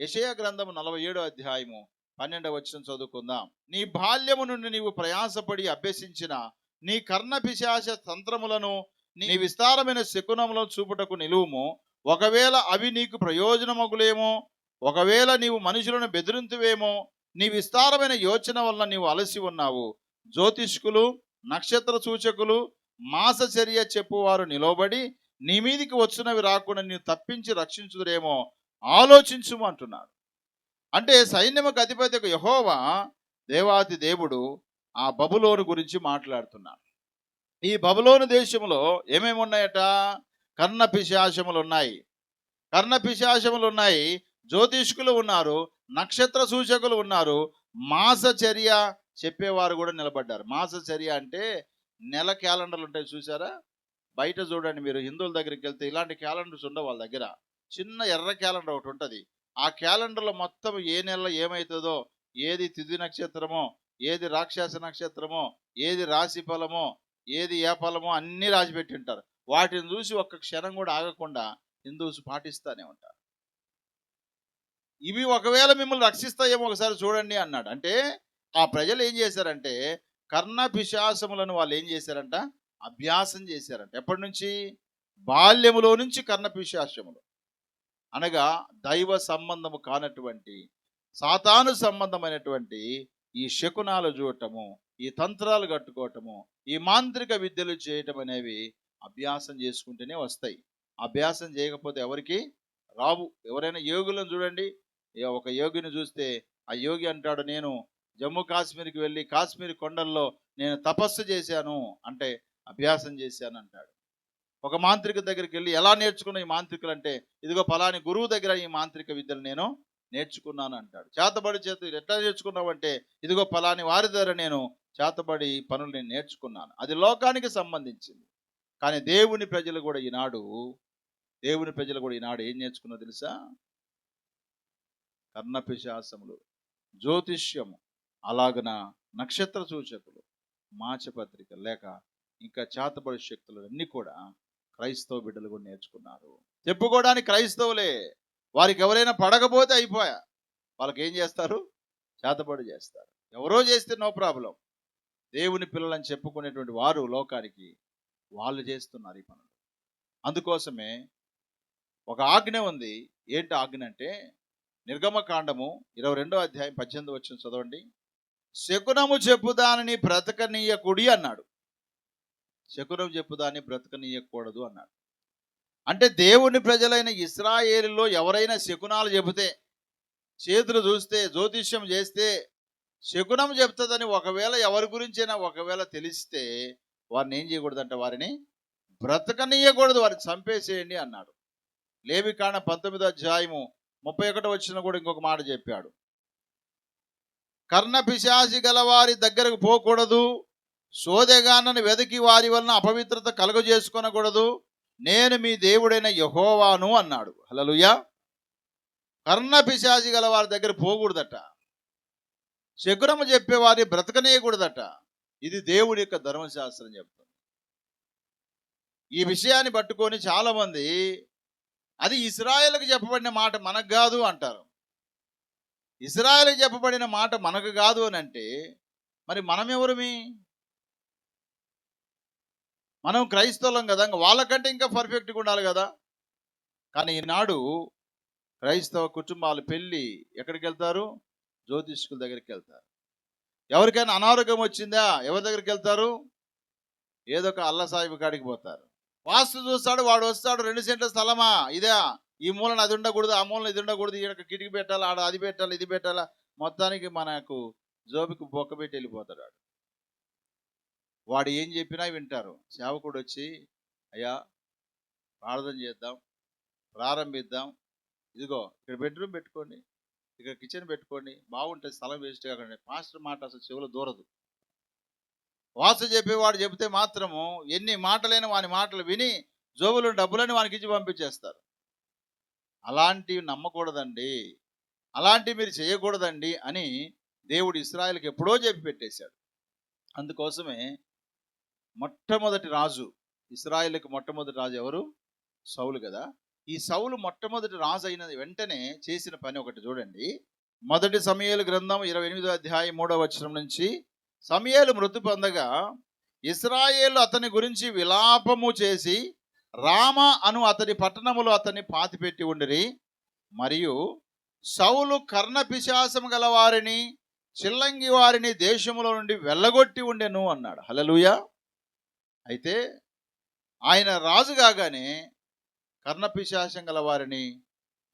యెషయా గ్రంథము నలభై ఏడో అధ్యాయము పన్నెండవ వచ్చిన చదువుకుందాం. నీ బాల్యము నుండి నీవు ప్రయాసపడి అభ్యసించిన నీ కర్ణ పిశాచ తంత్రములను నీ విస్తారమైన శకునములను చూపుటకు నిలువుము. ఒకవేళ అవి నీకు ప్రయోజనమగులేమో ఒకవేళ నీవు మనుషులను బెదిరింతువేమో నీ విస్తారమైన యోచన వలన నీవు అలసి ఉన్నావు. జ్యోతిష్కులు నక్షత్ర సూచకులు మాసచర్య చెప్పువారు నిలవబడి నీ మీదికి వచ్చినవి రాకుండా నీవు తప్పించి రక్షించుదురేమో. ఆలోచించుము అంటున్నాడు. అంటే సైన్యముకు అధిపతి యహోవా దేవాతి దేవుడు ఆ బబులోను గురించి మాట్లాడుతున్నాడు. ఈ బబులోను దేశంలో ఏమేమి ఉన్నాయట? కర్ణ పిశాచములు ఉన్నాయి. కర్ణ పిశాచములు ఉన్నాయి. జ్యోతిష్కులు ఉన్నారు. నక్షత్ర సూచకులు ఉన్నారు. మాసచర్య చెప్పేవారు కూడా నిలబడ్డారు. మాసచర్య అంటే నెల క్యాలెండర్లు ఉంటాయి చూసారా? బయట చూడండి మీరు. హిందువుల దగ్గరికి వెళ్తే ఇలాంటి క్యాలెండర్స్ ఉండవు వాళ్ళ దగ్గర. చిన్న ఎర్ర క్యాలెండర్ ఒకటి ఉంటుంది. ఆ క్యాలెండర్లో మొత్తం ఏ నెలలో ఏమవుతుందో ఏది తిథి నక్షత్రమో ఏది రాక్షస నక్షత్రమో ఏది రాశి ఫలమో ఏది ఏ ఫలమో అన్నీ రాసి పెట్టి ఉంటారు. వాటిని చూసి ఒక్క క్షణం కూడా ఆగకుండా హిందూస్ పాటిస్తానే ఉంటారు. ఇవి ఒకవేళ మిమ్మల్ని రక్షిస్తాయేమో ఒకసారి చూడండి అన్నాడు. అంటే ఆ ప్రజలు ఏం చేశారంటే కర్ణ పిశాసములను వాళ్ళు ఏం చేశారంట? అభ్యాసం చేశారంట. ఎప్పటి నుంచి? బాల్యములో నుంచి కర్ణ పిశాసములు. అనగా దైవ సంబంధము కానటువంటి సాతాను సంబంధమైనటువంటి ఈ శకునాలు చూడటము ఈ తంత్రాలు కట్టుకోవటము ఈ మాంత్రిక విద్యలు చేయటం అనేవి అభ్యాసం చేసుకుంటేనే వస్తాయి. అభ్యాసం చేయకపోతే ఎవరికి రావు. ఎవరైనా యోగులను చూడండి. ఒక యోగిని చూస్తే ఆ యోగి అంటాడు నేను జమ్మూ కాశ్మీర్కి వెళ్ళి కాశ్మీర్ కొండల్లో నేను తపస్సు చేశాను అంటే అభ్యాసం చేశాను అంటాడు ఒక మాంత్రిక దగ్గరికి వెళ్ళి ఎలా నేర్చుకున్న ఈ మాంత్రికులు అంటే ఇదిగో పలాని గురువు దగ్గర ఈ మాంత్రిక విద్యలు నేను నేర్చుకున్నాను అంటాడు. చేతబడి చేత ఎట్లా నేర్చుకున్నావంటే ఇదిగో పలాని వారి దగ్గర నేను చేతబడి పనులు నేను నేర్చుకున్నాను. అది లోకానికి సంబంధించింది. కానీ దేవుని ప్రజలు కూడా ఈనాడు దేవుని ప్రజలు కూడా ఈనాడు ఏం నేర్చుకున్నా తెలుసా? కర్ణపిశాసములు జ్యోతిష్యము అలాగన నక్షత్ర సూచకులు మాచపత్రిక లేక ఇంకా చేతబడి శక్తులు అన్నీ కూడా క్రైస్తవ బిడ్డలు కూడా నేర్చుకున్నారు. చెప్పుకోవడానికి క్రైస్తవులే. వారికి ఎవరైనా పడకపోతే అయిపోయా. వాళ్ళకి ఏం చేస్తారు? చేతబడి చేస్తారు. ఎవరో చేస్తే నో ప్రాబ్లం. దేవుని పిల్లలని చెప్పుకునేటువంటి వారు లోకానికి వాళ్ళు చేస్తున్నారు ఈ పనులు. అందుకోసమే ఒక ఆజ్ఞ ఉంది. ఏంటి ఆజ్ఞ అంటే నిర్గమకాండము ఇరవై రెండో అధ్యాయం పద్దెనిమిది వచ్చిన చదవండి. శకునము చెప్పుదానని బ్రతకనీయకుడి అన్నాడు. శకునం చెప్పుదాన్ని బ్రతకనీయకూడదు అన్నాడు. అంటే దేవుని ప్రజలైన ఇస్రాయేలులో ఎవరైనా శకునాలు చెబితే చేతులు చూస్తే జ్యోతిష్యం చేస్తే శకునం చెప్తుందని ఒకవేళ ఎవరి గురించైనా ఒకవేళ తెలిస్తే వారిని ఏం చేయకూడదంట వారిని బ్రతకనీయకూడదు వారిని చంపేసేయండి అన్నాడు. లేవి కాన పంతొమ్మిదో అధ్యాయము ముప్పై ఒకటి వచ్చిన కూడా ఇంకొక మాట చెప్పాడు. కర్ణ పిశాసి గల వారి దగ్గరకు పోకూడదు సోదెగానని వెతికి వారి వలన అపవిత్రత కలుగజేసుకొనకూడదు. నేను మీ దేవుడైన యహోవాను అన్నాడు. హలలుయా కర్ణ పిశాసి గల వారి దగ్గర పోకూడదట. శకునము చెప్పేవారి బ్రతకనేయకూడదట. ఇది దేవుడి యొక్క ధర్మశాస్త్రం చెప్తుంది. ఈ విషయాన్ని పట్టుకొని చాలా మంది అది ఇస్రాయేల్కి చెప్పబడిన మాట మనకు కాదు అంటారు. ఇస్రాయేల్కి చెప్పబడిన మాట మనకు కాదు అని అంటే మరి మనం మీ? మనం క్రైస్తవులం కదా ఇంకా వాళ్ళకంటే ఇంకా పర్ఫెక్ట్గా ఉండాలి కదా. కానీ ఈనాడు క్రైస్తవ కుటుంబాలు పెళ్ళి ఎక్కడికి వెళ్తారు? జ్యోతిష్కుల దగ్గరికి వెళ్తారు. ఎవరికైనా అనారోగ్యం వచ్చిందా? ఎవరి దగ్గరికి వెళ్తారు? ఏదో ఒక అల్ల సాహిబు కాడికి పోతారు. వాస్తు చూస్తాడు వాడు వస్తాడు రెండు సెంట్ల స్థలమా? ఇదే. ఈ మూలన అది ఉండకూడదు ఆ మూలన ఇది ఉండకూడదు ఈయనకు కిటికీ పెట్టాలి ఆడ అది పెట్టాలి ఇది పెట్టాలా? మొత్తానికి మనకు జోబికి బొక్క పెట్టి వెళ్ళిపోతాడు వాడు ఏం చెప్పినా వింటారు. సేవకుడు వచ్చి అయ్యా ప్రార్థన చేద్దాం ప్రారంభిద్దాం. ఇదిగో ఇక్కడ బెడ్రూమ్ పెట్టుకోండి ఇక్కడ కిచెన్ పెట్టుకోండి బాగుంటుంది స్థలం వేస్ట్ కాకండి. పాస్టర్ మాట అసలు చెవులు దూరదు. వాసు చెప్పేవాడు చెబితే మాత్రము ఎన్ని మాటలైన వాని మాటలు విని జోబులు డబ్బులని వానికి ఇచ్చి పంపించేస్తారు. అలాంటివి నమ్మకూడదండి. అలాంటివి మీరు చేయకూడదండి అని దేవుడు ఇస్రాయల్కి ఎప్పుడో చెప్పి పెట్టేశాడు. అందుకోసమే మొట్టమొదటి రాజు ఇస్రాయేల్కి మొట్టమొదటి రాజు ఎవరు? సౌలు కదా. ఈ సౌలు మొట్టమొదటి రాజు అయినది వెంటనే చేసిన పని ఒకటి చూడండి. మొదటి సమయాలు గ్రంథం ఇరవై ఎనిమిదో అధ్యాయం మూడవ వచనం నుంచి సమయాలు మృతి పొందగా ఇస్రాయేలు అతని గురించి విలాపము చేసి రామ అను అతని పట్టణములో అతన్ని పాతిపెట్టి ఉండిరి. మరియు సౌలు కర్ణ పిశాసము గల వారిని చిల్లంగి వారిని దేశములో నుండి వెళ్ళగొట్టి ఉండెను అన్నాడు. హలలుయా అయితే ఆయన రాజు కాగానే కర్ణపిశాసం గల వారిని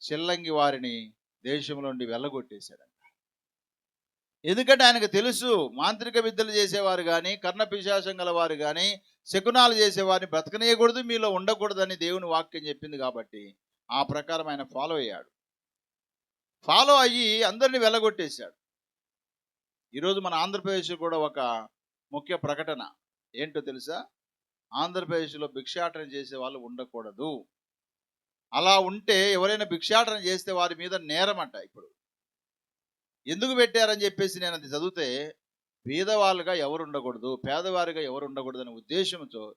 చిల్లంగి వారిని దేశంలో నుండి వెళ్ళగొట్టేశాడంట. ఎందుకంటే ఆయనకు తెలుసు మాంత్రిక విద్యలు చేసేవారు కానీ కర్ణపిశాసం గల వారు కానీ శకునాలు చేసేవారిని బ్రతకనేయకూడదు మీలో ఉండకూడదని దేవుని వాక్యం చెప్పింది కాబట్టి ఆ ప్రకారం ఆయన ఫాలో అయ్యాడు. ఫాలో అయ్యి అందరిని వెళ్ళగొట్టేశాడు. ఈరోజు మన ఆంధ్రప్రదేశ్ కూడా ఒక ముఖ్య ప్రకటన. ఏంటో తెలుసా? ఆంధ్రప్రదేశ్లో భిక్షాటన చేసే వాళ్ళు ఉండకూడదు. అలా ఉంటే ఎవరైనా భిక్షాటన చేస్తే వారి మీద నేరం అంట ఇప్పుడు. ఎందుకు పెట్టారని చెప్పేసి నేను అది చదివితే పేదవాళ్ళుగా ఎవరు ఉండకూడదు పేదవారిగా ఎవరు ఉండకూడదు అనే ఉద్దేశంతో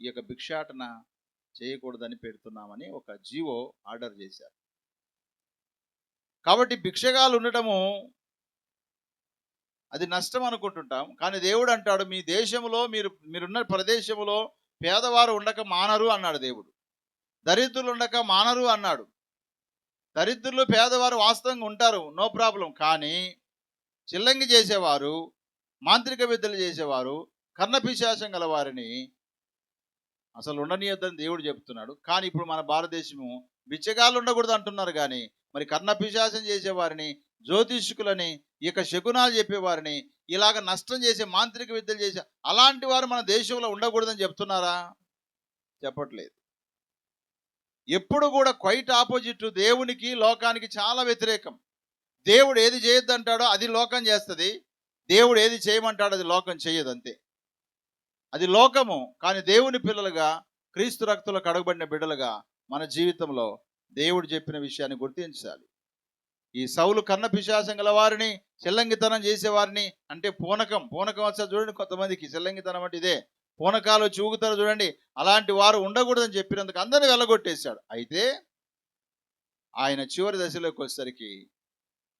ఈ యొక్క భిక్షాటన చేయకూడదని పెడుతున్నామని ఒక జీవో ఆర్డర్ చేశారు. కాబట్టి భిక్షగాలు ఉండటము అది నష్టం అనుకుంటుంటాం. కానీ దేవుడు అంటాడు మీ దేశంలో మీరు మీరున్న ప్రదేశంలో పేదవారు ఉండక మానరు అన్నాడు దేవుడు. దరిద్రులు ఉండక మానరు అన్నాడు. దరిద్రులు పేదవారు వాస్తవంగా ఉంటారు నో ప్రాబ్లం కానీ చిల్లంగి చేసేవారు మాంత్రిక విద్యలు చేసేవారు కర్ణపిశాసం గల వారిని అసలు ఉండనీయొద్దని దేవుడు చెప్తున్నాడు. కానీ ఇప్పుడు మన భారతదేశము బిచ్చగాళ్ళు ఉండకూడదు అంటున్నారు కానీ మరి కర్ణపిశాసం చేసేవారిని జ్యోతిష్కులని ఇక శకునాలు చెప్పేవారిని ఇలాగ నష్టం చేసే మాంత్రిక విద్యలు చేసే అలాంటి వారు మన దేశంలో ఉండకూడదని చెప్తున్నారా? చెప్పట్లేదు. ఎప్పుడు కూడా క్వైట్ ఆపోజిట్ దేవునికి లోకానికి చాలా వ్యతిరేకం. దేవుడు ఏది చేయొద్దంటాడో అది లోకం చేస్తుంది. దేవుడు ఏది చేయమంటాడో అది లోకం చేయదు అంతే. అది లోకము కానీ దేవుని పిల్లలుగా క్రీస్తు రక్తులు కడగబడిన బిడ్డలుగా మన జీవితంలో దేవుడు చెప్పిన విషయాన్ని గుర్తించాలి. ఈ సౌలు కన్న పిశాసం గల వారిని చెల్లంగితనం చేసేవారిని అంటే పూనకం. పూనకం వచ్చా చూడండి కొంతమందికి చెల్లంగితనం అంటే ఇదే. పూనకాలు చూగుతారు చూడండి. అలాంటి వారు ఉండకూడదని చెప్పినందుకు అందరిని వెళ్ళగొట్టేశాడు. అయితే ఆయన చివరి దశలోకి వచ్చేసరికి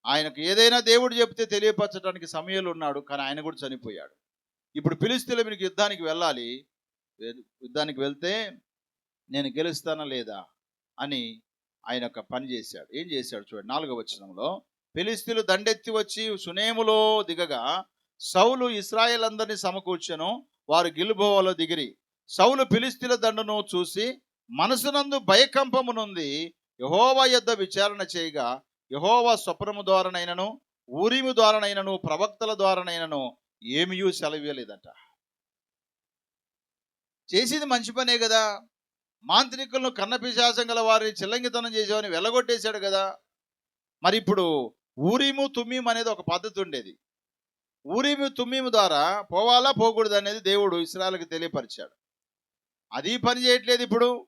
ఆయనకు ఏదైనా దేవుడు చెప్తే తెలియపరచడానికి సమయంలో ఉన్నాడు కానీ ఆయన కూడా చనిపోయాడు. ఇప్పుడు పిలిస్తే మీకు యుద్ధానికి వెళ్ళాలి. యుద్ధానికి వెళ్తే నేను గెలుస్తానా లేదా అని ఆయన యొక్క పని చేశాడు. ఏం చేశాడు చూడండి నాలుగవ వచనంలో ఫిలిస్తీన్లు దండెత్తి వచ్చి సునేములో దిగగా సౌలు ఇస్రాయేల్ అందరినీ సమకూర్చను వారు గిలుబోవలో దిగిరి. సౌలు ఫిలిస్తీన్ల దండును చూసి మనసునందు భయకంపమునుంది యహోవా యొద్ద విచారణ చేయగా యహోవా స్వప్నము ద్వారానైనను ఊరిము ద్వారానైనను ప్రవక్తల ద్వారానైనను ఏమీ సెలవేయలేదట చేసింది మంచి పనే కదా. మాంత్రికులను కన్నపిశాసం గల వారిని చిల్లంగితనం చేసేవారిని వెళ్ళగొట్టేశాడు కదా. మరి ఇప్పుడు ఊరిము తుమ్మిము అనేది ఒక పద్ధతి ఉండేది. ఊరిము తుమ్మీము ద్వారా పోవాలా పోకూడదు అనేది దేవుడు ఇస్రాయల్కి తెలియపరిచాడు. అది పని చేయట్లేదు ఇప్పుడు.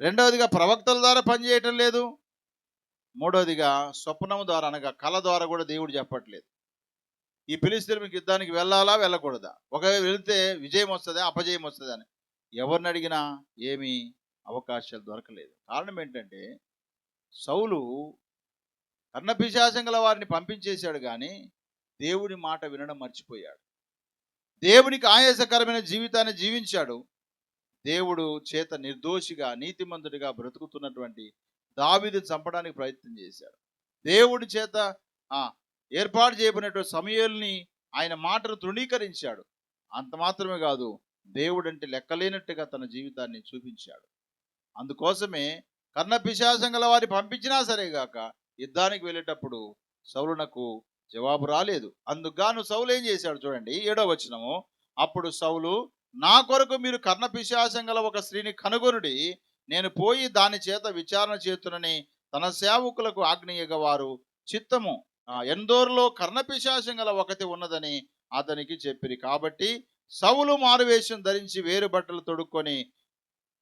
రెండవదిగా ప్రవక్తల ద్వారా పని చేయటం లేదు. మూడవదిగా స్వప్నము ద్వారా అనగా కళ ద్వారా కూడా దేవుడు చెప్పట్లేదు. ఈ పిలిస్తే మీకు యుద్ధానికి వెళ్ళాలా వెళ్ళకూడదా? ఒకవేళ వెళితే విజయం వస్తుందా? అపజయం వస్తుందా అని. ఎవరిని అడిగినా ఏమీ అవకాశాలు దొరకలేదు. కారణం ఏంటంటే సౌలు కర్ణపిశాసం గల వారిని పంపించేశాడు కానీ దేవుని మాట వినడం మర్చిపోయాడు. దేవునికి ఆయాసకరమైన జీవితాన్ని జీవించాడు. దేవుడు చేత నిర్దోషిగా నీతిమంతుడిగా బ్రతుకుతున్నటువంటి దావీదు చంపడానికి ప్రయత్నం చేశాడు. దేవుడి చేత ఆ ఏర్పాటు చేయబడినటువంటి సమయాల్ని ఆయన మాటను తృణీకరించాడు. అంత మాత్రమే కాదు దేవుడంటే లెక్కలేనట్టుగా తన జీవితాన్ని చూపించాడు. అందుకోసమే కర్ణ పిశాసం గల వారి పంపించినా సరేగాక యుద్ధానికి వెళ్ళేటప్పుడు సౌలునకు జవాబు రాలేదు. అందుకు సౌలు ఏం చేశాడు చూడండి ఏడో వచనము. అప్పుడు సౌలు నా కొరకు మీరు కర్ణ పిశాసం గల ఒక స్త్రీని కనుగొనుడి నేను పోయి దాని చేత విచారణ చేతునని తన సేవకులకు ఆజ్ఞయగా వారు చిత్తము. ఎందోర్లో కర్ణ కర్ణపిశాసం గల ఒకటి ఉన్నదని అతనికి చెప్పిరి. కాబట్టి సవులు మారువేషం ధరించి వేరు బట్టలు తొడుక్కొని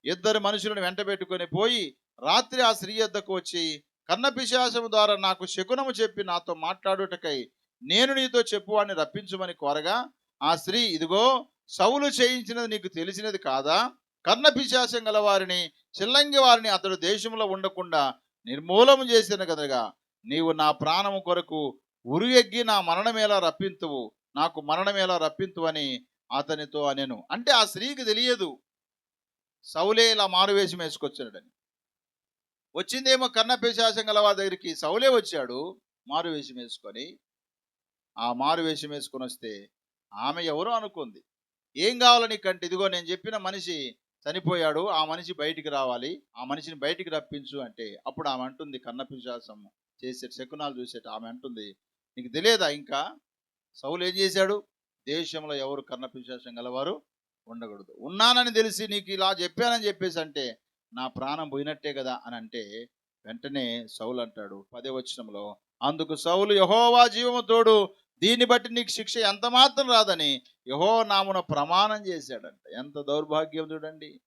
ఇద్దరు మనుషులను వెంటబెట్టుకొని పోయి రాత్రి ఆ స్త్రీ యొద్దకు వచ్చి కన్నపిశాసము ద్వారా నాకు శకునము చెప్పి నాతో మాట్లాడుటకై నేను నీతో చెప్పు వాడిని రప్పించుమని కోరగా ఆ స్త్రీ ఇదిగో సవులు చేయించినది నీకు తెలిసినది కాదా? కర్ణ పిశాచం గల వారిని చిల్లంగి వారిని అతడు దేశంలో ఉండకుండా నిర్మూలము చేసిన కదగా నీవు నా ప్రాణము కొరకు ఉరియెగ్గి నా మరణమేలా రప్పింతువు నాకు మరణమేలా రప్పింతువని అతనితో అనెను. అంటే ఆ స్త్రీకి తెలియదు. సౌలే ఇలా మారువేషం వేసుకొచ్చాడని. వచ్చిందేమో కన్న పిశాచం గల వారి దగ్గరికి. సౌలే వచ్చాడు మారువేషం వేసుకొని. ఆ మారువేషం వేసుకొని వస్తే ఆమె ఎవరో అనుకుంది. ఏం కావాలని కంటే? ఇదిగో నేను చెప్పిన మనిషి చనిపోయాడు. ఆ మనిషి బయటికి రావాలి. ఆ మనిషిని బయటికి రప్పించు అంటే అప్పుడు ఆమె అంటుంది కన్న పిశాసం చేసే శకునాలు చూసేట ఆమె అంటుంది నీకు తెలియదా ఇంకా? సౌలు ఏం చేశాడు? దేశంలో ఎవరు కర్ణపిశాసం గలవారు ఉండకూడదు. ఉన్నానని తెలిసి నీకు ఇలా చెప్పానని చెప్పేసి అంటే నా ప్రాణం పోయినట్టే కదా అని అంటే వెంటనే సౌలు అంటాడు పదే వచనంలో అందుకు సౌలు యహోవా జీవము తోడు దీన్ని బట్టి నీకు శిక్ష ఎంత మాత్రం రాదని యహో నామున ప్రమాణం చేశాడంట. ఎంత దౌర్భాగ్యం చూడండి.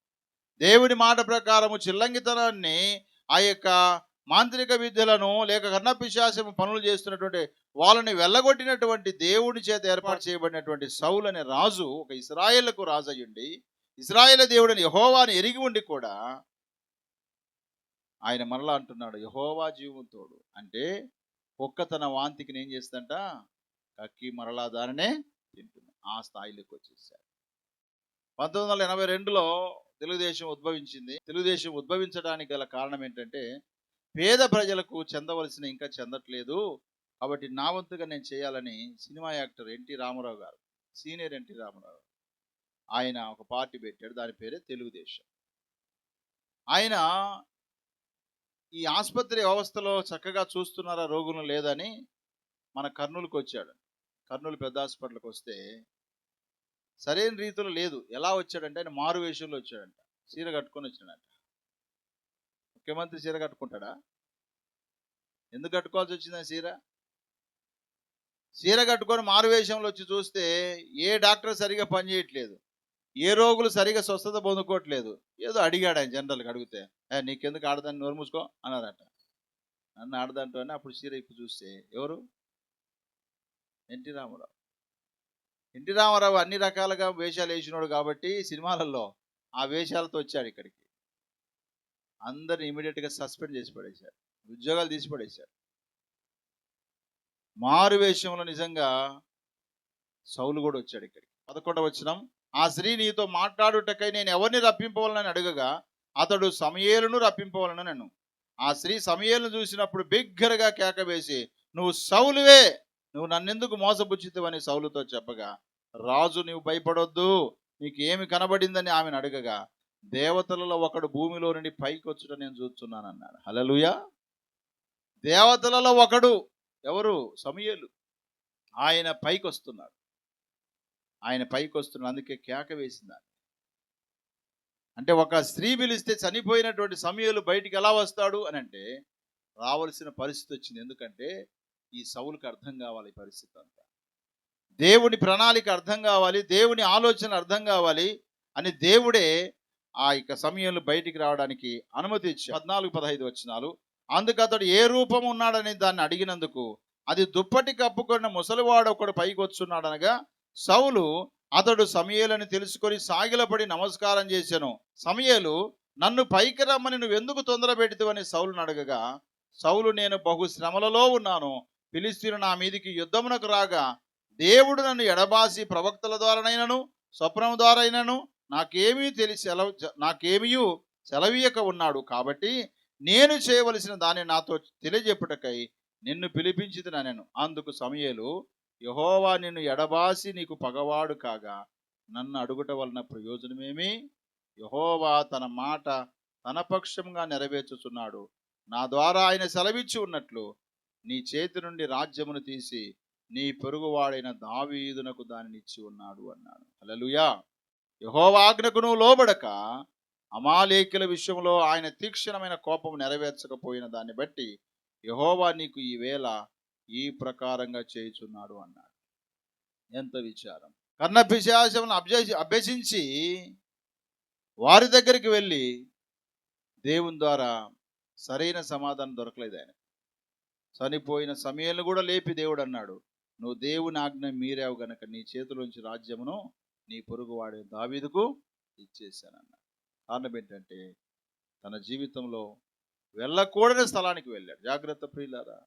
దేవుడి మాట ప్రకారము చిల్లంగితనాన్ని ఆ యొక్క మాంత్రిక విద్యలను లేక కర్ణపిశాసము పనులు చేస్తున్నటువంటి వాళ్ళని వెళ్ళగొట్టినటువంటి దేవుడి చేత ఏర్పాటు చేయబడినటువంటి సౌలు అనే రాజు ఒక ఇస్రాయేళ్ళకు రాజు అయ్యుండి ఇస్రాయేల్ దేవుడిని యహోవాని ఎరిగి ఉండి కూడా ఆయన మరలా అంటున్నాడు యహోవా జీవం తోడు. అంటే కుక్క తన వాంతికి ఏం చేస్తుందంట? కక్కి మరలా దానినే తింటుంది ఆ స్థాయిలోకి వచ్చేసారు పంతొమ్మిది వందల ఎనభై రెండులో తెలుగుదేశం ఉద్భవించింది. తెలుగుదేశం ఉద్భవించడానికి గల కారణం ఏంటంటే పేద ప్రజలకు చెందవలసిన ఇంకా చెందట్లేదు. కాబట్టి నా వంతుగా నేను చేయాలని సినిమా యాక్టర్ ఎన్టీ రామారావు గారు సీనియర్ ఎన్టీ రామారావు ఆయన ఒక పార్టీ పెట్టాడు దాని పేరే తెలుగుదేశం. ఆయన ఈ ఆసుపత్రి వ్యవస్థలో చక్కగా చూస్తున్నారా రోగులు లేదని మన కర్నూలుకి వచ్చాడు. కర్నూలు పెద్ద హాస్పిటల్కి వస్తే సరైన రీతిలో లేదు. ఎలా వచ్చాడంటే ఆయన మారు వేషంలో వచ్చాడంట. చీర కట్టుకొని వచ్చాడంట ముఖ్యమంత్రి చీర కట్టుకుంటాడా? ఎందుకు కట్టుకోవాల్సి వచ్చింది చీర? చీర కట్టుకొని మారువేషంలో వచ్చి చూస్తే ఏ డాక్టర్ సరిగా పనిచేయట్లేదు ఏ రోగులు సరిగా స్వస్థత పొందుకోవట్లేదు. ఏదో అడిగాడు ఆయన జనరల్గా అడిగితే నీకెందుకు ఆడదాన్ని నోరు మూసుకో? అన్నారట. నన్ను అని అప్పుడు చీర ఇప్పుడు చూస్తే ఎవరు? ఎన్టీ రామారావు. ఎన్టీ రామారావు అన్ని రకాలుగా వేషాలు వేసినాడు కాబట్టి సినిమాలలో ఆ వేషాలతో వచ్చాడు ఇక్కడికి. అందరిని ఇమీడియట్గా సస్పెండ్ చేసి పడేశారు. ఉద్యోగాలు తీసి పడేశారు. మారు వేషంలో నిజంగా సౌలు కూడా వచ్చాడు ఇక్కడికి. పదకొండవ వచ్చినాం ఆ స్త్రీ నీతో మాట్లాడుటకై నేను ఎవరిని రప్పింపవాలని అడగగా అతడు సమయేలును రప్పింపవాలని నన్ను ఆ స్త్రీ సమయేలును చూసినప్పుడు బిగ్గరగా కేక వేసి నువ్వు సౌలువే నువ్వు నన్నెందుకు మోసపుచ్చితవని సౌలుతో చెప్పగా రాజు నీవు భయపడొద్దు నీకు ఏమి కనబడిందని ఆమెను అడగగా దేవతలలో ఒకడు భూమిలో నుండి పైకి వచ్చుట నేను చూస్తున్నాను అన్నాడు హలలుయా దేవతలలో ఒకడు ఎవరు? సమయలు. ఆయన పైకి వస్తున్నారు ఆయన పైకి వస్తున్నారు అందుకే కేక వేసింది అంటే ఒక స్త్రీ పిలిస్తే చనిపోయినటువంటి సమయాలు బయటికి ఎలా వస్తాడు అని అంటే రావలసిన పరిస్థితి వచ్చింది. ఎందుకంటే ఈ సౌలుకి అర్థం కావాలి ఈ పరిస్థితి అంతా. దేవుని ప్రణాళిక అర్థం కావాలి దేవుని ఆలోచన అర్థం కావాలి అని దేవుడే ఆ యొక్క సమయంలో బయటికి రావడానికి అనుమతి ఇచ్చి పద్నాలుగు పదహైదు వచ్చినాలు అందుకు అతడు ఏ రూపం ఉన్నాడని దాన్ని అడిగినందుకు అది దుప్పటి కప్పుకున్న ముసలివాడు ఒకడు పైకి వచ్చున్నాడనగా సౌలు అతడు సమయలని తెలుసుకొని సాగిలపడి నమస్కారం చేశాను. సమయలు నన్ను పైకి రమ్మని నువ్వు ఎందుకు తొందర పెడితివని సౌలును అడగగా సౌలు నేను బహు శ్రమలలో ఉన్నాను. పిలిస్తీను నా మీదికి యుద్ధమునకు రాగా దేవుడు నన్ను ఎడబాసి ప్రవక్తల ద్వారానైనను స్వప్నం ద్వారానైనను నాకేమీ తెలిసి సెలవు నాకేమీ సెలవీయక ఉన్నాడు. కాబట్టి నేను చేయవలసిన దాన్ని నాతో తెలియజెప్పుటకై నిన్ను పిలిపించింది నేను అందుకు సమయలు యహోవా నిన్ను ఎడబాసి నీకు పగవాడు కాగా నన్ను అడుగుట వలన ప్రయోజనమేమి? యహోవా తన మాట తన పక్షంగా నెరవేర్చుచున్నాడు. నా ద్వారా ఆయన సెలవిచ్చి ఉన్నట్లు నీ చేతి నుండి రాజ్యమును తీసి నీ పొరుగువాడైన దావీదునకు దానిని ఇచ్చి ఉన్నాడు అన్నాడు. అలలుయా యహోవాజ్ఞకు నువ్వు లోబడక అమాలేకుల విషయంలో ఆయన తీక్షణమైన కోపం నెరవేర్చకపోయిన దాన్ని బట్టి యహోవా నీకు ఈ వేళ ఈ ప్రకారంగా చేయుచున్నాడు అన్నాడు. ఎంత విచారం. కర్ణ పిశాచములను అభ్యసి అభ్యసించి వారి దగ్గరికి వెళ్ళి దేవుని ద్వారా సరైన సమాధానం దొరకలేదు ఆయన. చనిపోయిన సమయంలో కూడా లేపి దేవుడు అన్నాడు నువ్వు దేవుని ఆజ్ఞ మీరావు గనక నీ చేతిలోంచి రాజ్యమును నీ పొరుగువాడే దావీదుకు ఇచ్చేశానన్నాడు. కారణం ఏంటంటే తన జీవితంలో వెళ్ళకూడని స్థలానికి వెళ్ళాడు. జాగ్రత్త ప్రియులారా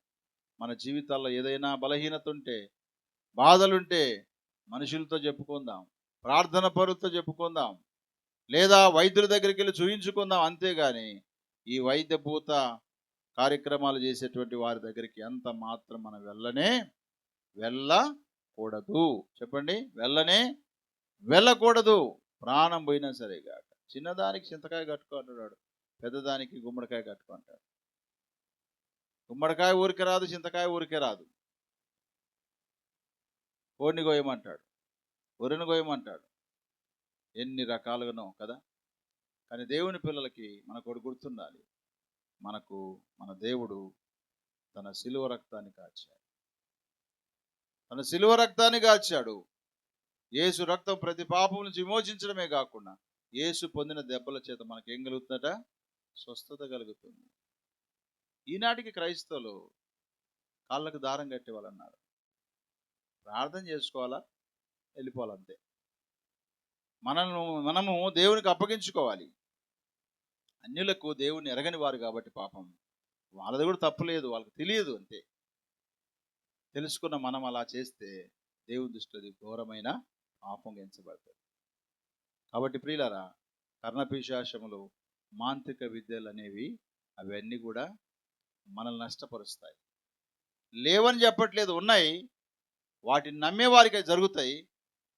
మన జీవితాల్లో ఏదైనా బలహీనత ఉంటే బాధలుంటే మనుషులతో చెప్పుకుందాం ప్రార్థన పరులతో చెప్పుకుందాం లేదా వైద్యుల దగ్గరికి వెళ్ళి చూయించుకుందాం. అంతేగాని ఈ వైద్యభూత కార్యక్రమాలు చేసేటువంటి వారి దగ్గరికి ఎంత మాత్రం మనం వెళ్ళనే వెళ్ళకూడదు. చెప్పండి? వెళ్ళనే వెళ్ళకూడదు. ప్రాణం పోయినా సరేగాక చిన్నదానికి చింతకాయ కట్టుకుంటున్నాడు పెద్దదానికి గుమ్మడికాయ కట్టుకుంటాడు గుమ్మడికాయ ఊరికే రాదు చింతకాయ ఊరికే రాదు. కోడిని కోయమంటాడు. ఒరిని కోయమంటాడు. ఎన్ని రకాలుగానో కదా? కానీ దేవుని పిల్లలకి మనకు ఒకటి గుర్తుండాలి. మనకు మన దేవుడు తన శిలువ రక్తాన్ని కాచాడు. తన శిలువ రక్తాన్ని కాచాడు. యేసు రక్తం ప్రతి పాపం నుంచి విమోచించడమే కాకుండా యేసు పొందిన దెబ్బల చేత మనకి ఏం కలుగుతుందట? స్వస్థత కలుగుతుంది. ఈనాటికి క్రైస్తవులు కాళ్ళకు దారం కట్టేవాళ్ళన్నారు. ప్రార్థన చేసుకోవాలా? వెళ్ళిపోవాలంతే. మనను మనము దేవునికి అప్పగించుకోవాలి. అన్యులకు దేవుని ఎరగని వారు కాబట్టి పాపం. వాళ్ళది కూడా తప్పులేదు వాళ్ళకి తెలియదు అంతే. తెలుసుకున్న మనం అలా చేస్తే దేవుని దృష్టిలో ఘోరమైన పాపం ఎంచబడతాయి కాబట్టి ప్రియులరా కర్ణపిశాసములు మాంత్రిక విద్యలు అనేవి అవన్నీ కూడా మనల్ని నష్టపరుస్తాయి. లేవని చెప్పట్లేదు ఉన్నాయి. వాటిని నమ్మే వారికి జరుగుతాయి.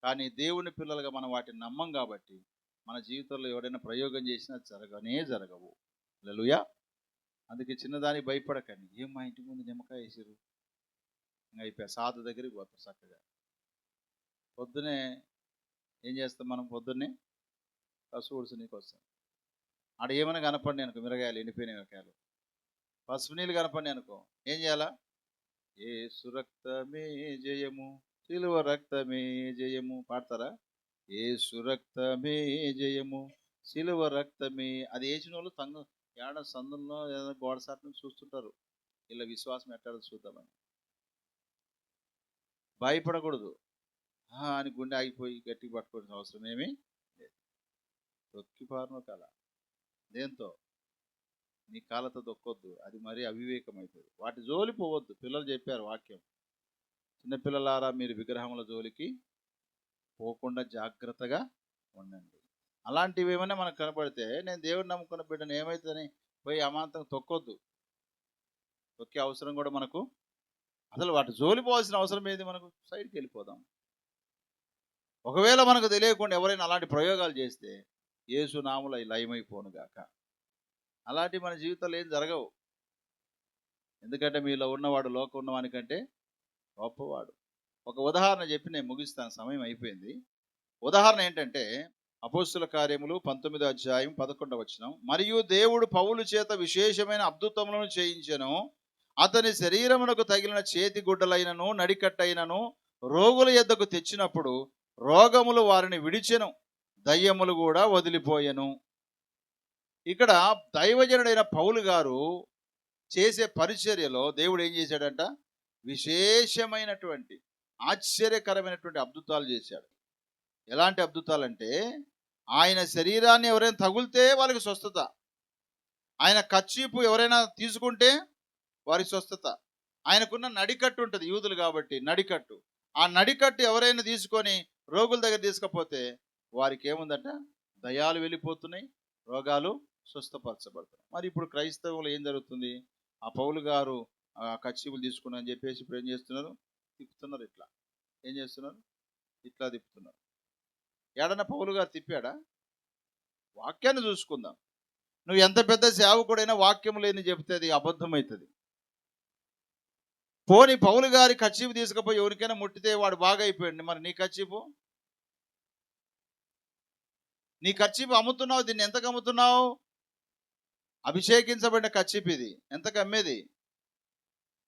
కానీ దేవుని పిల్లలుగా మనం వాటిని నమ్మం కాబట్టి మన జీవితంలో ఎవరైనా ప్రయోగం చేసినా జరగనే జరగవు. లలుయా అందుకే చిన్నదానికి భయపడకండి. ఏం మా ఇంటి ముందు నిమ్మకాయ వేసారు ఇంకా అయిపోయా. సాధు దగ్గరికి పోతారు చక్కగా. పొద్దునే ఏం చేస్తాం మనం పొద్దున్నే? పసుపుడుసు నీకు వస్తాం. ఆడ ఏమైనా కనపడి అనుకో మిరగాయలు ఎండిపోయిన మిరకాయలు పసుపు నీళ్ళు కనపడి అనుకో ఏం చేయాలా? ఏ సురక్తమే జయము సిలువ రక్తమే జయము పాడతారా? ఏ సురక్తమే జయము సిలువ రక్తమే. అది వేసిన వాళ్ళు తంగ ఏడ సందుల్లో ఏదైనా గోడ సాటును చూస్తుంటారు. ఇలా విశ్వాసం ఎట్టాడో చూద్దామని. భయపడకూడదు. అని గుండె ఆగిపోయి గట్టిగా పట్టుకోవాల్సిన అవసరం ఏమీ లేదు. తొక్కి పారను కల దేంతో? నీ కాళ్ళతో తొక్కొద్దు అది మరీ అవివేకం అవుతుంది వాటి జోలి పోవద్దు. పిల్లలు చెప్పారు వాక్యం. చిన్నపిల్లలారా మీరు విగ్రహముల జోలికి పోకుండా జాగ్రత్తగా ఉండండి. అలాంటివి ఏమైనా మనకు కనపడితే నేను దేవుడిని నమ్ముకున్న బిడ్డను ఏమవుతుందని పోయి అమాంతం తొక్కొద్దు. తొక్కే అవసరం కూడా మనకు అసలు వాటి జోలి పోవాల్సిన అవసరం ఏది మనకు? సైడ్కి వెళ్ళిపోదాం. ఒకవేళ మనకు తెలియకుండా ఎవరైనా అలాంటి ప్రయోగాలు చేస్తే ఏసు నాముల లయమైపోను గాక. అలాంటి మన జీవితంలో ఏం జరగవు. ఎందుకంటే మీలో ఉన్నవాడు లోకం ఉన్నవానికంటే గొప్పవాడు. ఒక ఉదాహరణ చెప్పి నేను ముగిస్తాను. సమయం అయిపోయింది. ఉదాహరణ ఏంటంటే అపోస్తుల కార్యములు పంతొమ్మిదో అధ్యాయం పదకొండవ వచనం. మరియు దేవుడు పౌలు చేత విశేషమైన అద్భుతములను చేయించెను. అతని శరీరమునకు తగిలిన చేతి గుడ్డలైనను నడికట్టైనను రోగుల ఎద్దకు తెచ్చినప్పుడు రోగములు వారిని విడిచెను దయ్యములు కూడా వదిలిపోయెను. ఇక్కడ దైవజనుడైన పౌలు గారు చేసే పరిచర్యలో దేవుడు ఏం చేశాడంట? విశేషమైనటువంటి ఆశ్చర్యకరమైనటువంటి అద్భుతాలు చేశాడు. ఎలాంటి అద్భుతాలంటే ఆయన శరీరాన్ని ఎవరైనా తగులితే వాళ్ళకి స్వస్థత. ఆయన కచ్చీపు ఎవరైనా తీసుకుంటే వారి స్వస్థత. ఆయనకున్న నడికట్టు ఉంటుంది యూదులు కాబట్టి నడికట్టు. ఆ నడికట్టు ఎవరైనా తీసుకొని రోగుల దగ్గర తీసుకపోతే వారికి ఏముందంట దయాలు వెళ్ళిపోతున్నాయి రోగాలు స్వస్థపరచబడుతున్నాయి. మరి ఇప్పుడు క్రైస్తవులు ఏం జరుగుతుంది? ఆ పౌలు గారు ఆ కచ్చిపులు తీసుకున్నా అని చెప్పేసి ఇప్పుడు ఏం చేస్తున్నారు? తిప్పుతున్నారు ఇట్లా. ఏం చేస్తున్నారు? ఇట్లా తిప్పుతున్నారు. ఏడన పౌలు గారు తిప్పాడా? వాక్యాన్ని చూసుకుందాం. నువ్వు ఎంత పెద్ద సేవకుడైనా వాక్యం లేని చెప్తే అది అబద్ధమవుతుంది పోని పౌలు గారి కచ్చీపు తీసుకుపోయి ఎవరికైనా ముట్టితే వాడు బాగా అయిపోయాడు. మరి నీ కచ్చీపు నీ కచ్చిపు అమ్ముతున్నావు? దీన్ని ఎంతకు అమ్ముతున్నావు? అభిషేకించబడిన కచ్చిపు ఇది. ఎంతకు అమ్మేది?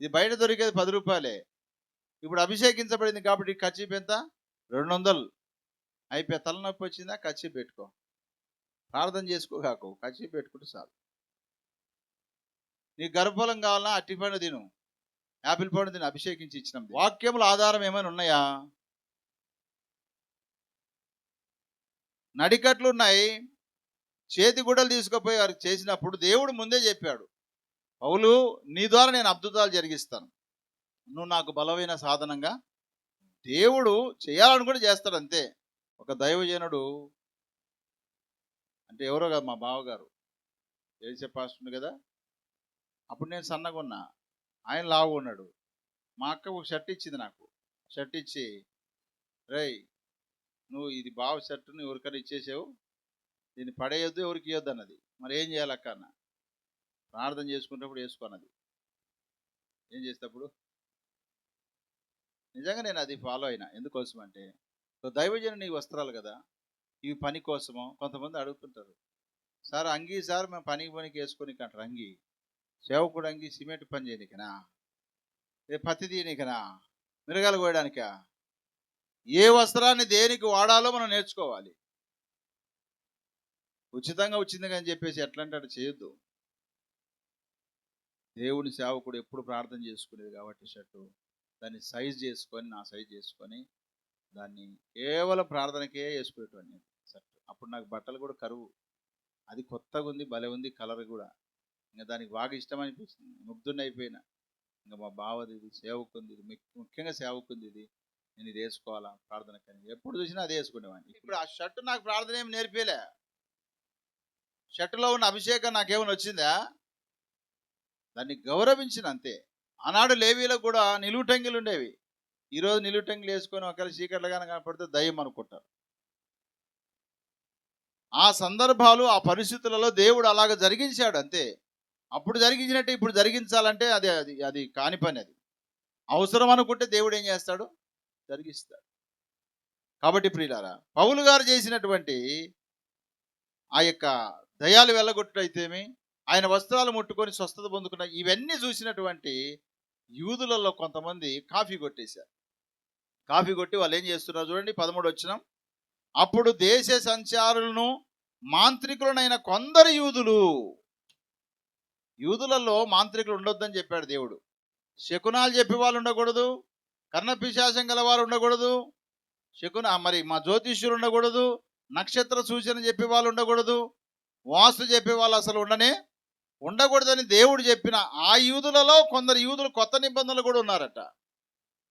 ఇది బయట దొరికేది పది రూపాయలే. ఇప్పుడు అభిషేకించబడింది కాబట్టి ఈ ఎంత? రెండు వందలు అయిపోయి తలనొప్పి వచ్చిందా? కచ్చిపు పెట్టుకో. ప్రార్థన చేసుకో కాకు. కచ్చిపు పెట్టుకుంటే చాలు. నీ గర్భఫలం కావాలన్నా అట్టి పండు తిను. యాపిల్ పండు తిని అభిషేకించి ఇచ్చినాం. వాక్యముల ఆధారం ఏమైనా ఉన్నాయా? నడికట్లు ఉన్నాయి చేతి గుడ్డలు తీసుకుపోయి వారికి చేసినప్పుడు దేవుడు ముందే చెప్పాడు. పౌలు నీ ద్వారా నేను అద్భుతాలు జరిగిస్తాను. నువ్వు నాకు బలమైన సాధనంగా దేవుడు చేయాలని కూడా చేస్తాడు అంతే. ఒక దైవజనుడు అంటే ఎవరో కాదు మా బావగారు. ఏసే పాస్టర్ కదా? అప్పుడు నేను సన్నగా ఉన్నా ఆయన లావు ఉన్నాడు. మా అక్క ఒక షర్ట్ ఇచ్చింది నాకు. షర్ట్ ఇచ్చి రేయ్ నువ్వు ఇది బావ షర్ట్ నువ్వు ఎవరికైనా ఇచ్చేసావు? దీన్ని పడేయొద్దు ఎవరికి ఇవ్వద్దు అన్నది. మరి ఏం చేయాలి అక్క అన్న? ప్రార్థన చేసుకునేటప్పుడు వేసుకోనది ఏం చేసేటప్పుడు? నిజంగా నేను అది ఫాలో అయినా. ఎందుకోసం అంటే దైవజనుని వస్త్రాలు కదా ఇవి పని కోసమో కొంతమంది అడుగుతుంటారు. సార్ అంగీ సార్ మేము పనికి పనికి వేసుకొని అంటారు అంగీ సేవకుడు అంగి సిమెంట్ పని చేయడానికినా ఏ పత్తి తీయనికనా? మిరగాలు కోయడానికా? ఏ వస్త్రాన్ని దేనికి వాడాలో మనం నేర్చుకోవాలి. ఉచితంగా వచ్చింది అని చెప్పేసి ఎట్లా అంటే అటు చేయొద్దు. దేవుని సేవకుడు ఎప్పుడు ప్రార్థన చేసుకునేది కాబట్టి షర్టు దాన్ని సైజ్ చేసుకొని నా సైజ్ చేసుకొని దాన్ని కేవలం ప్రార్థనకే వేసుకునేటువంటి షర్ట్. అప్పుడు నాకు బట్టలు కూడా కరువు. అది కొత్తగా ఉంది భలే ఉంది కలర్ కూడా. ఇంకా దానికి బాగా ఇష్టం అనిపిస్తుంది ముగ్ధుని అయిపోయినా ఇంకా మా బావది ఇది సేవకుంది ఇది ముఖ్యంగా సేవకుంది ఇది నేను ఇది వేసుకోవాలా ప్రార్థన కానీ ఎప్పుడు చూసినా అదే వేసుకునేవాడిని. ఇప్పుడు ఆ షర్ట్ నాకు ప్రార్థన ఏమి నేర్పేలే షర్టులో ఉన్న అభిషేకం నాకేమైనా వచ్చిందా? దాన్ని గౌరవించిన అంతే. ఆనాడు లేవీలో కూడా నిలువుటంగిలు ఉండేవి. ఈరోజు నిలువుటంగిలు వేసుకొని ఒకవేళ చీకట్లుగానే కనపడితే దయ్యం అనుకుంటారు. ఆ సందర్భాలు ఆ పరిస్థితులలో దేవుడు అలాగ జరిగించాడు అంతే. అప్పుడు జరిగించినట్టు ఇప్పుడు జరిగించాలంటే అది అది అది కాని పని అది. అవసరం అనుకుంటే దేవుడు ఏం చేస్తాడు? జరిగిస్తాడు. కాబట్టి ప్రియులారా పౌలు గారు చేసినటువంటి ఆ యొక్క దయాలు వెళ్ళగొట్టయితేమి ఆయన వస్త్రాలు ముట్టుకొని స్వస్థత పొందుకున్న ఇవన్నీ చూసినటువంటి యూదులలో కొంతమంది కాఫీ కొట్టేశారు. కాఫీ కొట్టి వాళ్ళు ఏం చేస్తున్నారు చూడండి పదమూడు వచ్చిన అప్పుడు దేశ సంచారులను మాంత్రికులనైన కొందరు యూదులు యూదులలో మాంత్రికులు ఉండొద్దని చెప్పాడు దేవుడు. శకునాలు చెప్పే వాళ్ళు ఉండకూడదు. కర్ణపిశాసం గల వారు ఉండకూడదు. శకున మరి మా జ్యోతిష్యులు ఉండకూడదు. నక్షత్ర సూచన చెప్పే వాళ్ళు ఉండకూడదు. వాస్తు చెప్పే వాళ్ళు అసలు ఉండనే ఉండకూడదని దేవుడు చెప్పిన ఆ యూదులలో కొందరు యూదులు కొత్త నిబంధనలు కూడా ఉన్నారట.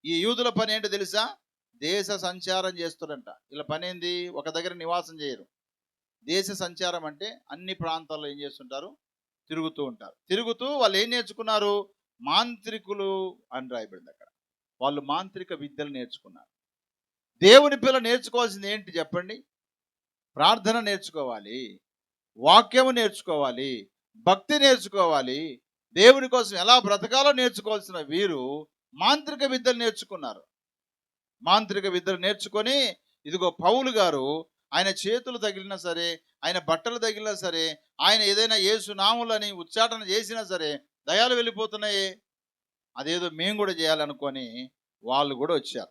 ఈ యూదుల పని ఏంటో తెలుసా? దేశ సంచారం చేస్తురంట. ఇలా పని ఏంది? ఒక దగ్గర నివాసం చేయరు. దేశ సంచారం అంటే అన్ని ప్రాంతాల్లో ఏం చేస్తుంటారు? తిరుగుతూ ఉంటారు. తిరుగుతూ వాళ్ళు ఏం నేర్చుకున్నారు? మాంత్రికులు అని రాయబడింది అక్కడ. వాళ్ళు మాంత్రిక విద్యలు నేర్చుకున్నారు. దేవుని పిల్ల నేర్చుకోవాల్సింది ఏంటి చెప్పండి? ప్రార్థన నేర్చుకోవాలి. వాక్యము నేర్చుకోవాలి. భక్తి నేర్చుకోవాలి. దేవుని కోసం ఎలా బ్రతకాలో నేర్చుకోవాల్సిన వీరు మాంత్రిక విద్యలు నేర్చుకున్నారు. మాంత్రిక విద్యలు నేర్చుకొని ఇదిగో పౌలు గారు ఆయన చేతులు తగిలినా సరే ఆయన బట్టలు తగిలినా సరే ఆయన ఏదైనా ఏసు నాములని ఉచ్చాటన చేసినా సరే దయాలు వెళ్ళిపోతున్నాయి. అదేదో మేము కూడా చేయాలనుకొని వాళ్ళు కూడా వచ్చారు.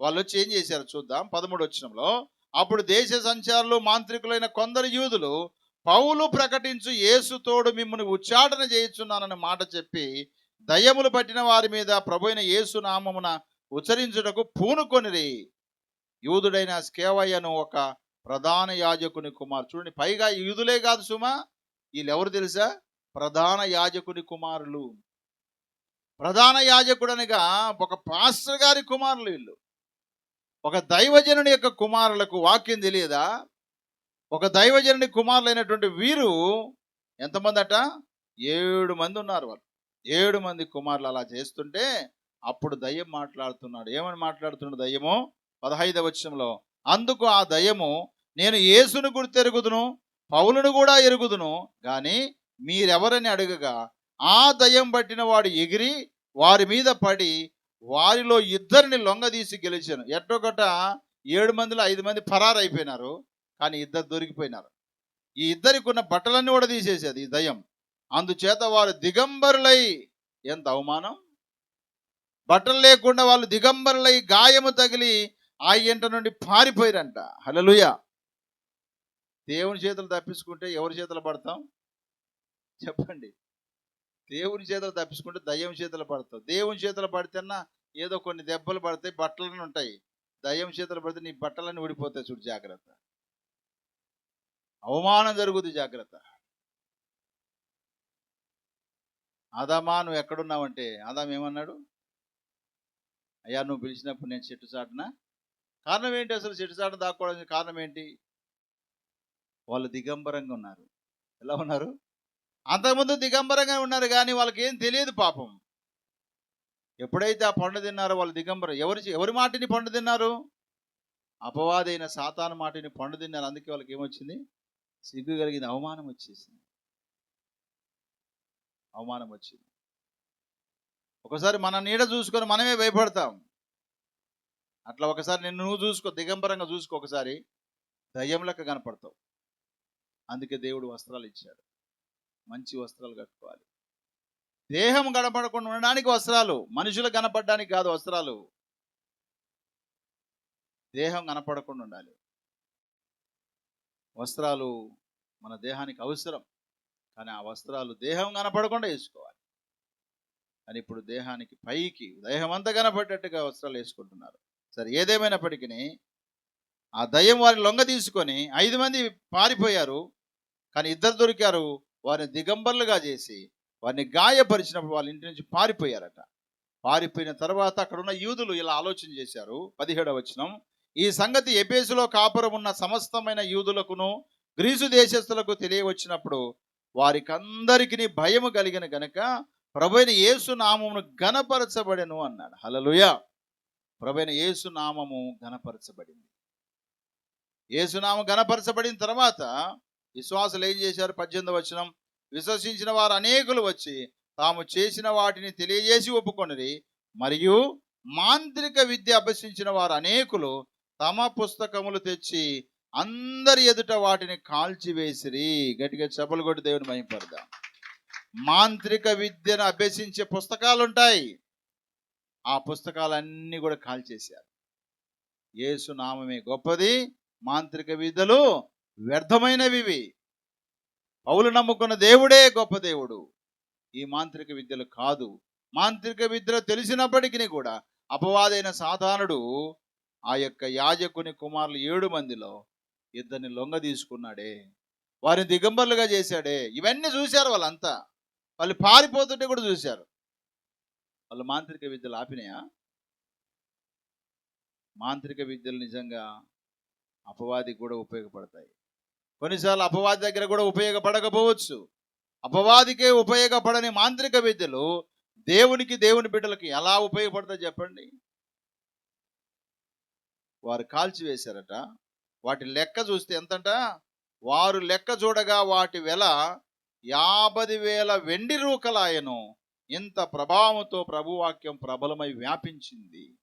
వాళ్ళు వచ్చి ఏం చేశారు చూద్దాం. పదమూడు వచ్చినంలో అప్పుడు దేశ సంచారులు మాంత్రికులైన కొందరు యూదులు పౌలు ప్రకటించు యేసు తోడు మిమ్మల్ని ఉచ్చాటన చేయించున్నానని మాట చెప్పి దయ్యములు పట్టిన వారి మీద ప్రభు అయిన యేసు నామమున ఉచ్చరించుటకు పూనుకొనిరి. యూదుడైన స్కేవయ్యను ఒక ప్రధాన యాజకుని కుమారు. చూడండి పైగా యూదులే కాదు సుమా వీళ్ళు ఎవరు తెలుసా? ప్రధాన యాజకుని కుమారులు. ప్రధాన యాజకుడనిగా ఒక పాస్టర్ గారి కుమారులు వీళ్ళు. ఒక దైవజనుని యొక్క కుమారులకు వాక్యం తెలియదా? ఒక దైవజనుని కుమారులైనటువంటి వీరు ఎంతమంది అట ఏడు మంది ఉన్నారు వాళ్ళు. ఏడు మంది కుమారులు అలా చేస్తుంటే అప్పుడు దయ్యం మాట్లాడుతున్నాడు. ఏమని మాట్లాడుతున్నాడు దయ్యము? పదహైదవ వచ్చంలో అందుకు ఆ దయ్యము నేను యేసును గుర్తెరుగుదును పౌలును కూడా ఎరుగుదును కానీ మీరెవరని అడగగా ఆ దయం పట్టిన వాడు ఎగిరి వారి మీద పడి వారిలో ఇద్దరిని లొంగదీసి గెలిచాను. ఎట్టొకట ఏడు మందిలో ఐదు మంది పరారైపోయినారు కానీ ఇద్దరు దొరికిపోయినారు. ఈ ఇద్దరికి ఉన్న బట్టలన్నీ కూడా తీసేసేది ఈ దయం అందుచేత వారు దిగంబరులై ఎంత అవమానం? బట్టలు లేకుండా వాళ్ళు దిగంబరులై గాయము తగిలి ఆ ఇంట నుండి పారిపోయారంట. హలలుయా దేవుని చేతులు తప్పించుకుంటే ఎవరి చేతులు పడతాం? చెప్పండి. దేవుని చేతులు తప్పించుకుంటే దయ్యం చేతులు పడతాం దేవుని చేతులు పడితేనా ఏదో కొన్ని దెబ్బలు పడతాయి బట్టలను ఉంటాయి. దయ్యం చేతులు పడితే నీ బట్టలన్నీ ఊడిపోతాయి చూడు జాగ్రత్త. అవమానం జరుగుతుంది జాగ్రత్త. ఆదామా నువ్వు ఎక్కడున్నావంటే? ఆదాం ఏమన్నాడు? అయ్యా నువ్వు పిలిచినప్పుడు నేను చెట్టు చాటున? కారణం ఏంటి అసలు చెట్టు చాటున దాక్కోవడానికి కారణం ఏంటి? వాళ్ళు దిగంబరంగా ఉన్నారు. ఎలా ఉన్నారు? అంతకుముందు దిగంబరంగా ఉన్నారు కానీ వాళ్ళకి ఏం తెలియదు పాపం. ఎప్పుడైతే ఆ పండు తిన్నారో వాళ్ళు దిగంబరం ఎవరి ఎవరి మాటిని పండు తిన్నారు? అపవాదైన సాతాను మాటిని పండు తిన్నారు. అందుకే వాళ్ళకి ఏమొచ్చింది? సిగ్గు కలిగింది. అవమానం వచ్చేసింది. అవమానం వచ్చింది. ఒకసారి మన నీడ చూసుకొని మనమే భయపడతాం. అట్లా ఒకసారి నిన్ను నువ్వు చూసుకో దిగంబరంగా చూసుకో ఒకసారి. దయ్యం లెక్క కనపడతావు. అందుకే దేవుడు వస్త్రాలు ఇచ్చాడు. మంచి వస్త్రాలు కట్టుకోవాలి. దేహం కనపడకుండా ఉండడానికి వస్త్రాలు మనుషులు కనపడడానికి కాదు వస్త్రాలు. దేహం కనపడకుండా ఉండాలి. వస్త్రాలు మన దేహానికి అవసరం. కానీ ఆ వస్త్రాలు దేహం కనపడకుండా వేసుకోవాలి. కానీ ఇప్పుడు దేహానికి పైకి దేహం అంతా కనపడేట్టుగా వస్త్రాలు వేసుకుంటున్నారు. సరే ఏదేమైనప్పటికీ ఆ దయ్యం వారిని లొంగ తీసుకొని ఐదు మంది పారిపోయారు. కానీ ఇద్దరు దొరికారు. వారిని దిగంబర్లుగా చేసి వారిని గాయపరిచినప్పుడు వాళ్ళ ఇంటి నుంచి పారిపోయారట. పారిపోయిన తర్వాత అక్కడ ఉన్న యూదులు ఇలా ఆలోచన చేశారు. పదిహేడవ వచనం. ఈ సంగతి ఎపేసులో కాపురం ఉన్న సమస్తమైన యూదులకును గ్రీసు దేశస్తులకు తెలియవచ్చినప్పుడు వారికందరికి భయము కలిగిన గనక ప్రభైన యేసు నామమును గణపరచబడెను అన్నాడు. హలలుయ ప్రభైన యేసు నామము గణపరచబడింది యేసునామ గణపరచబడిన తర్వాత విశ్వాసులు ఏం చేశారు? పద్దెనిమిది వచనం. విశ్వసించిన వారు అనేకులు వచ్చి తాము చేసిన వాటిని తెలియజేసి ఒప్పుకొనిరి. మరియు మాంత్రిక విద్య అభ్యసించిన వారు అనేకులు తమ పుస్తకములు తెచ్చి అందరి ఎదుట వాటిని కాల్చివేసిరి. గట్టిగా చెప్పలు కొట్టి దేవుని మహింపడదాం మాంత్రిక విద్యను అభ్యసించే పుస్తకాలు ఉంటాయి ఆ పుస్తకాలన్నీ కూడా కాల్చేశారు. యేసు నామమే గొప్పది. మాంత్రిక విద్యలు వ్యర్థమైనవి ఇవి. పౌలు నమ్ముకున్న దేవుడే గొప్ప దేవుడు. ఈ మాంత్రిక విద్యలు కాదు. మాంత్రిక విద్యలు తెలిసినప్పటికీ కూడా అపవాదైన సాధారణుడు ఆ యొక్క యాజకుని కుమారులు ఏడు మందిలో ఇద్దరిని లొంగ తీసుకున్నాడే. వారిని దిగంబర్లుగా చేశాడే. ఇవన్నీ చూశారు వాళ్ళంతా. వాళ్ళు పారిపోతుంటే కూడా చూశారు. వాళ్ళు మాంత్రిక విద్యలు ఆపినాయా? మాంత్రిక విద్యలు నిజంగా అపవాదికి కూడా ఉపయోగపడతాయి. కొన్నిసార్లు అపవాది దగ్గర కూడా ఉపయోగపడకపోవచ్చు. అపవాదికే ఉపయోగపడని మాంత్రిక విద్యలు దేవునికి దేవుని బిడ్డలకు ఎలా ఉపయోగపడతాయి చెప్పండి? వారు కాల్చివేశారట వాటి లెక్క చూస్తే ఎంతంట? వారు లెక్క చూడగా వాటి వెల యాభై వేల వెండి రూకలాయను. ఇంత ప్రభావంతో ప్రభువాక్యం ప్రబలమై వ్యాపించింది.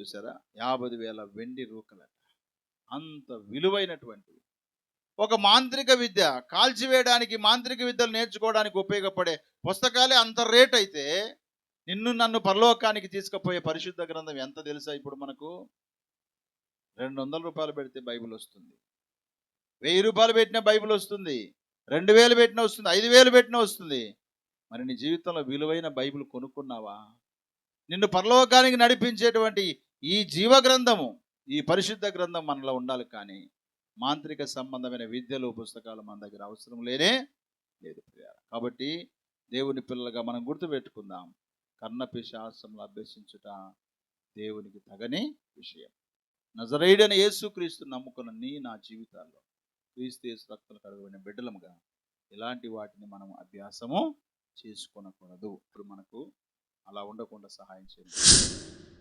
చూసారా యాభై వేల వెండి రూకలట అంత విలువైనటువంటివి. ఒక మాంత్రిక విద్య కాల్చివేయడానికి మాంత్రిక విద్యలు నేర్చుకోవడానికి ఉపయోగపడే పుస్తకాలే అంత రేట్ అయితే నిన్ను నన్ను పరలోకానికి తీసుకుపోయే పరిశుద్ధ గ్రంథం ఎంత తెలుసా ఇప్పుడు మనకు? రెండు వందల రూపాయలు పెడితే బైబిల్ వస్తుంది. వెయ్యి రూపాయలు పెట్టిన బైబిల్ వస్తుంది. రెండు వేలు పెట్టిన వస్తుంది. ఐదు వేలు పెట్టిన వస్తుంది. మరి నీ జీవితంలో విలువైన బైబిల్ కొనుక్కున్నావా? నిన్ను పరలోకానికి నడిపించేటువంటి ఈ జీవ గ్రంథము ఈ పరిశుద్ధ గ్రంథం మనలో ఉండాలి కానీ మాంత్రిక సంబంధమైన విద్యలు పుస్తకాలు మన దగ్గర అవసరం లేనే లేదు కాబట్టి దేవుని పిల్లలుగా మనం గుర్తుపెట్టుకుందాం. కర్ణపిశాసములు అభ్యసించుట దేవునికి తగని విషయం. నజరైడైన యేసుక్రీస్తు నమ్ముకున్న నీ నా జీవితాల్లో క్రీస్తు యేసు రక్తులు కడగబడిన బిడ్డలముగా ఇలాంటి వాటిని మనం అభ్యాసము చేసుకొనకూడదు. ఇప్పుడు మనకు అలా ఉండకుండా సహాయం చేయండి.